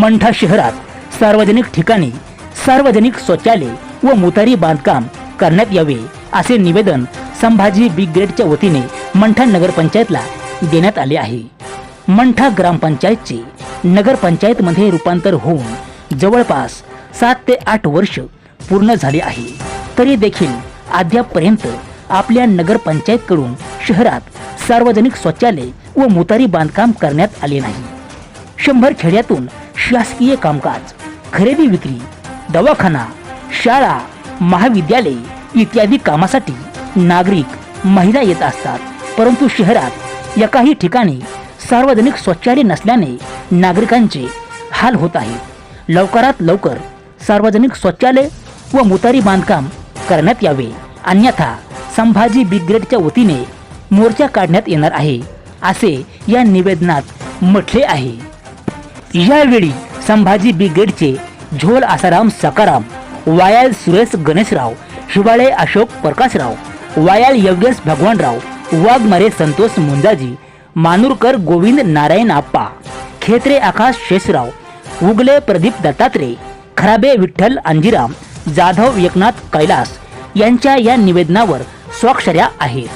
मंठा शहरात सार्वजनिक ठिकाणी सार्वजनिक शौचालय व मुतारी बांधकाम करण्यात यावे असे निवेदन संभाजी बिग ग्रेडच्या वतीने मंठा नगरपंचायतला देण्यात आले आहे. मंठा ग्रामपंचायतचे नगरपंचायतमध्ये रूपांतर होऊन जवळपास सात ते आठ वर्ष पूर्ण झाले आहे. तरी देखील अद्यापपर्यंत आपल्या नगरपंचायतकडून शहरात सार्वजनिक शौचालय व मुतारी बांधकाम करण्यात आले नाही. शंभर खेड्यातून शासकीय कामकाज खरेदी विक्री दवाखाना शाळा महाविद्यालय इत्यादी कामासाठी नागरिक महिला येत असतात. परंतु शहरात एकाही ठिकाणी सार्वजनिक शौचालय नसल्याने नागरिकांचे हाल होत आहेत. लवकरात लवकर सार्वजनिक शौचालय व मुतारी बांधकाम करण्यात यावे. अन्यथा संभाजी बिग्रेडच्या वतीने मोर्चा काढण्यात येणार आहे असे या निवेदनात म्हटले आहे. यावेळी संभाजी ब्रिगेडचे झोल आसाराम सकाराम वायाल सुरेश गणेशराव हिवाळे अशोक प्रकाशराव वायाल योगेश भगवानराव वाघमारे संतोष मुंजाजी मानूरकर गोविंद नारायण आप्पा खेत्रे आकाश शेषराव उगले प्रदीप दत्तात्रे खराबे विठ्ठल अंजिराम जाधव एकनाथ कैलास यांच्या या निवेदनावर स्वाक्षऱ्या आहेत.